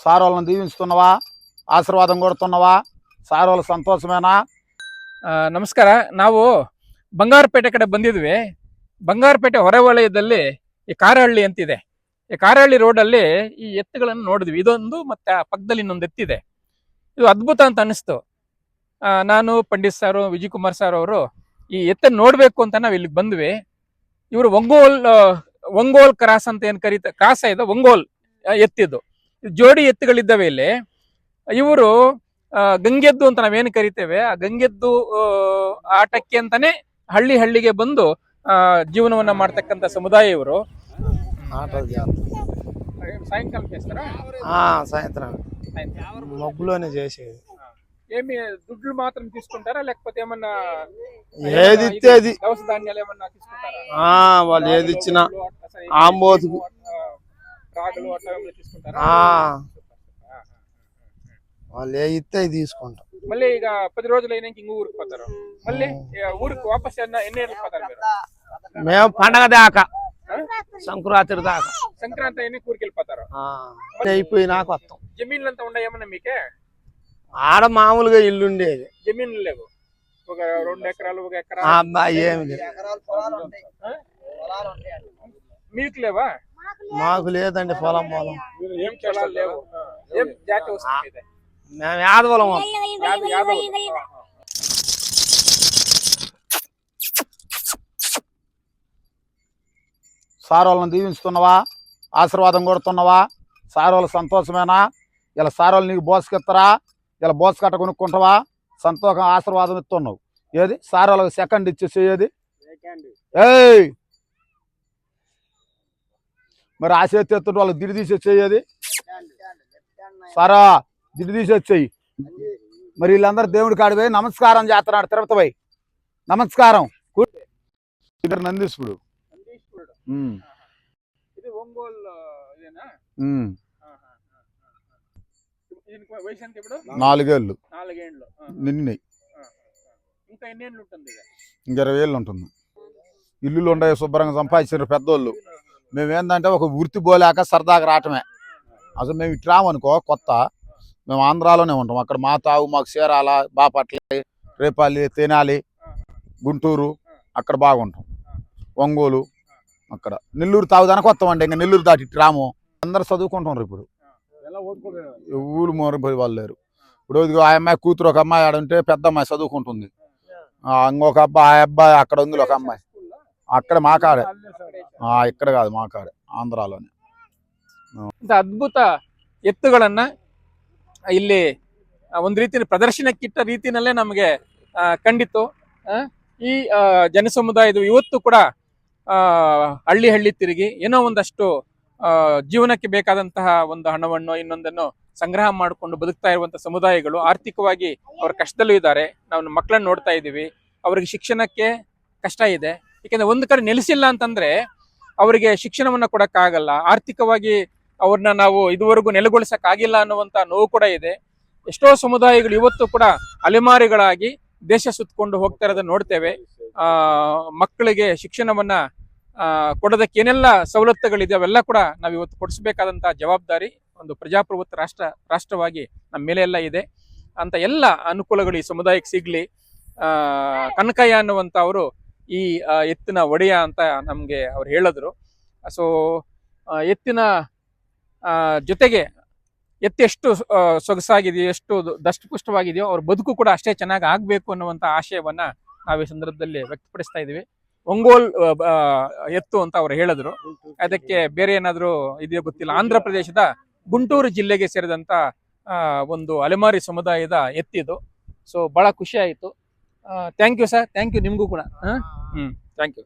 Sir వాళ్ళని దీవించుతున్నావా ఆశీర్వాదం కొడుతున్నావా sir వాళ్ళ సంతోషమేనా ಆ, ನಮಸ್ಕಾರ ನಾವು ಬಂಗಾರಪೇಟೆ ಕಡೆ ಬಂದಿದ್ವಿ ಬಂಗಾರಪೇಟೆ ಹೊರವಲಯದಲ್ಲಿ ಈ ಕಾರಹಳ್ಳಿ ಅಂತಿದೆ ಈ ಕಾರಹಳ್ಳಿ ರೋಡಲ್ಲಿ ಈ ಎತ್ತುಗಳನ್ನು ನೋಡಿದ್ವಿ ಇದೊಂದು ಮತ್ತೆ ಆ ಪಕ್ಕದಲ್ಲಿ ಇನ್ನೊಂದು ಎತ್ತಿದೆ ಇದು ಅದ್ಭುತ ಅಂತ ಅನಿಸ್ತು ಆ, ನಾನು ಪಂಡಿತ್ ಸಾರು ವಿಜಯ್ ಕುಮಾರ್ ಸರ್ ಅವರು ಈ ಎತ್ತನ್ನು ನೋಡ್ಬೇಕು ಅಂತ ನಾವು ಇಲ್ಲಿಗೆ ಬಂದ್ವಿ ಇವರು ಒಂಗೋಲ್ ಆ, ಒಂಗೋಲ್ ಕ್ರಾಸ್ ಅಂತ ಏನ್ ಕರೀತ ಕ್ರಾಸ್ ಇದೆ ಒಂಗೋಲ್ ಆ, ಎತ್ತಿದ್ದು ಇದು ಜೋಡಿ ಎತ್ತುಗಳಿದ್ದಾವೆ ಇಲ್ಲಿ ಇವರು ಆ, ಗಂಗೆದ್ದು ಅಂತ ನಾವೇನು ಕರಿತೇವೆ ಆ ಗಂಗೆದ್ದು ಆ, ಆಟಕ್ಕೆ ಅಂತಾನೆ ಹಳ್ಳಿ ಹಳ್ಳಿಗೆ ಬಂದು ಆ, ಜೀವನವನ್ನ ಮಾಡ್ತಕ್ಕಂಥ ಸಮುದಾಯ ಇವರು ఆటలు చేస్తాం సాయంకాలం చేస్తారా ఆ, సాయంత్రం మబ్బులోనే చేసేది ఏమి దుడ్లు మాత్రం తీసుకుంటారా లేకపోతే ఏమన్నా ఏది ఇస్తే అది దవస ధాన్యాలు ఏమన్నా తీసుకుంటారా ఆ, వాళ్ళు ఏది ఇచ్చినా గోధుమలు అట్లా సరే, ఆంబోతుకు. వాళ్ళు ఏ ఇస్తే తీసుకుంటాం. మళ్ళీ ఇక పది రోజులు అయినాక ఇంక ఊరికి పోతారు. మళ్ళీ ఊరికి వాపస్ ఎన్న- ఏళ్ళకి పోతారు మేము పండగ దాకా? సంక్రాంతి దాకా. సంక్రాంతి అయినా ఊరికి వెళ్ళిపోతారు. ఆ, అయిపోయినాక వస్తాం జమీన్లు అంతా ఉన్నాయి ఏమన్నా మీకే? ఆడ మామూలుగా ఇల్లు ఉండేది. జమీన్లు లేవు. ఒక రెండు ఎకరాలు ఒక ఎకరా. ఏమి మీకు లేవా? మాకు లేదండి పొలం పొలం మేము యాదవలం సారోళ్ళని దీవించుతున్నావా? ఆశీర్వాదం కొడుతున్నావా? సారోళ్ళ సంతోషమేనా? ఇలా సారోళ్ళు నీకు బోసుకెత్తరా ఇలా బోసు కట్ట కొనుక్కుంటావా? సంతోషం ఆశీర్వాదం ఇస్తున్నావు. ఏది? సారోళ్ళకి సెకండ్ ఇచ్చేసి ఏది ఏయ్! మరి ఆ చేతి వాళ్ళకి దిడి తీసి వచ్చేయి అది. సారా దిడి తీసి వచ్చేయి. మరి వీళ్ళందరూ దేవుడి కాడిపోయి నమస్కారం చేస్తున్నాడు. తిరుపతి పోయి. నమస్కారం. ఇద్దరు నందీశ్వరుడు. నాలుగేళ్ళు. నిన్నయి ఇంకా ఇరవై ఏళ్ళు ఉంటుంది. ఇల్లులు ఉండవు శుభ్రంగా సంపాదించారు పెద్దోళ్ళు. మేము ఏంటంటే ఒక వృత్తి పోలేక సరదాగా రావటమే. అసలు మేము ఇటు రామనుకో కొత్త. మేము ఆంధ్రాలోనే ఉంటాం. అక్కడ మా తావు మాకు చీరాల బాపట్ల రేపల్లి తెనాలి గుంటూరు అక్కడ బాగుంటాం. ఒంగోలు అక్కడ. నెల్లూరు తాగుదానికి వస్తామండి. ఇంకా నెల్లూరు దాటి ఇటు రాము. అందరు చదువుకుంటున్నారు ఇప్పుడు. ఊరు మోరిపోయి వాళ్ళు లేరు. ఇప్పుడు ఇదిగో ఆ అమ్మాయి కూతురు ఒక అమ్మాయి ఆడ ఉంటే పెద్ద అమ్మాయి చదువుకుంటుంది. ఇంకొక అబ్బాయి ఆ అబ్బాయి అక్కడ ఉంది ఒక అమ్మాయి. అక్కడ మా కాడే ఆ, ఇక్కడ కాదు మా కాడే ఆంధ్రాలోనే ಇಂಥ ಅದ್ಭುತ ಎತ್ತುಗಳನ್ನ ಇಲ್ಲಿ ಆ, ಒಂದು ರೀತಿ ಪ್ರದರ್ಶನಕ್ಕಿಟ್ಟ ರೀತಿನಲ್ಲೇ ನಮಗೆ ಆ, ಕಂಡಿತು ಆ, ಈ ಆ, ಜನಸಮುದಾಯದ ಇವತ್ತು ಕೂಡ ಆ, ಹಳ್ಳಿ ಹಳ್ಳಿ ತಿರುಗಿ ಏನೋ ಒಂದಷ್ಟು ಆ, ಜೀವನಕ್ಕೆ ಬೇಕಾದಂತಹ ಒಂದು ಹಣವನ್ನು ಇನ್ನೊಂದನ್ನು ಸಂಗ್ರಹ ಮಾಡಿಕೊಂಡು ಬದುಕ್ತಾ ಇರುವಂತಹ ಸಮುದಾಯಗಳು ಆರ್ಥಿಕವಾಗಿ ಅವರ ಕಷ್ಟದಲ್ಲೂ ಇದ್ದಾರೆ ನಾವು ಮಕ್ಕಳನ್ನ ನೋಡ್ತಾ ಇದ್ದೀವಿ ಅವರಿಗೆ ಶಿಕ್ಷಣಕ್ಕೆ ಕಷ್ಟ ಇದೆ ಯಾಕೆಂದ್ರೆ ಒಂದು ಕಡೆ ನೆಲೆಸಿಲ್ಲ ಅಂತಂದ್ರೆ ಅವರಿಗೆ ಶಿಕ್ಷಣವನ್ನ ಕೊಡಕ್ಕಾಗಲ್ಲ. ಆರ್ಥಿಕವಾಗಿ ಅವ್ರನ್ನ ನಾವು ಇದುವರೆಗೂ ನೆಲೆಗೊಳಿಸಕ್ ಆಗಿಲ್ಲ ಅನ್ನುವಂತ ನೋವು ಕೂಡ ಇದೆ. ಎಷ್ಟೋ ಸಮುದಾಯಗಳು ಇವತ್ತು ಕೂಡ ಅಲೆಮಾರಿಗಳಾಗಿ ದೇಶ ಸುತ್ತಕೊಂಡು ಹೋಗ್ತಾ ಇರೋದನ್ನ ನೋಡ್ತೇವೆ. ಆ, ಮಕ್ಕಳಿಗೆ ಶಿಕ್ಷಣವನ್ನ ಕೊಡೋದಕ್ಕೆ ಏನೆಲ್ಲ ಸವಲತ್ತುಗಳಿದೆ ಅವೆಲ್ಲ ಕೂಡ ನಾವು ಇವತ್ತು ಕೊಡಿಸಬೇಕಾದಂತಹ ಜವಾಬ್ದಾರಿ ಒಂದು ಪ್ರಜಾಪ್ರಭುತ್ವ ರಾಷ್ಟ್ರ, ರಾಷ್ಟ್ರವಾಗಿ ನಮ್ಮ ಮೇಲೆ ಎಲ್ಲ ಇದೆ. ಅಂತ ಎಲ್ಲ ಅನುಕೂಲಗಳು ಈ ಸಮುದಾಯಕ್ಕೆ ಸಿಗ್ಲಿ ಕನಕಯ್ಯ ಅನ್ನುವಂತ ಅವರು ಈ ಎತ್ತಿನ ಒಡೆಯ ಅಂತ ನಮಗೆ ಅವ್ರು ಹೇಳಿದ್ರು. ಸೊ ಎತ್ತಿನ ಜೊತೆಗೆ ಎತ್ತು ಎಷ್ಟು ಆ, ಸೊಗಸಾಗಿದೆಯೋ ಎಷ್ಟು ದಷ್ಟಪುಷ್ಟವಾಗಿದೆಯೋ ಅವ್ರ ಬದುಕು ಕೂಡ ಅಷ್ಟೇ ಚೆನ್ನಾಗಿ ಆಗಬೇಕು ಅನ್ನುವಂಥ ಆಶಯವನ್ನ ನಾವು ಈ ಸಂದರ್ಭದಲ್ಲಿ ವ್ಯಕ್ತಪಡಿಸ್ತಾ ಇದ್ದೀವಿ. ಒಂಗೋಲ್ ಎತ್ತು ಅಂತ ಅವ್ರು ಹೇಳಿದ್ರು. ಅದಕ್ಕೆ ಬೇರೆ ಏನಾದರೂ ಇದೆಯೋ ಗೊತ್ತಿಲ್ಲ. ಆಂಧ್ರ ಪ್ರದೇಶದ ಗುಂಟೂರು ಜಿಲ್ಲೆಗೆ ಸೇರಿದಂತ ಆ, ಒಂದು ಅಲೆಮಾರಿ ಸಮುದಾಯದ ಎತ್ತಿದು. ಸೊ ಬಹಳ ಖುಷಿ ಆಯಿತು. Thank you sir thank you ನಿಮಗೂ ಕೂಡ. ಹ್ಮ್ ಥ್ಯಾಂಕ್ ಯು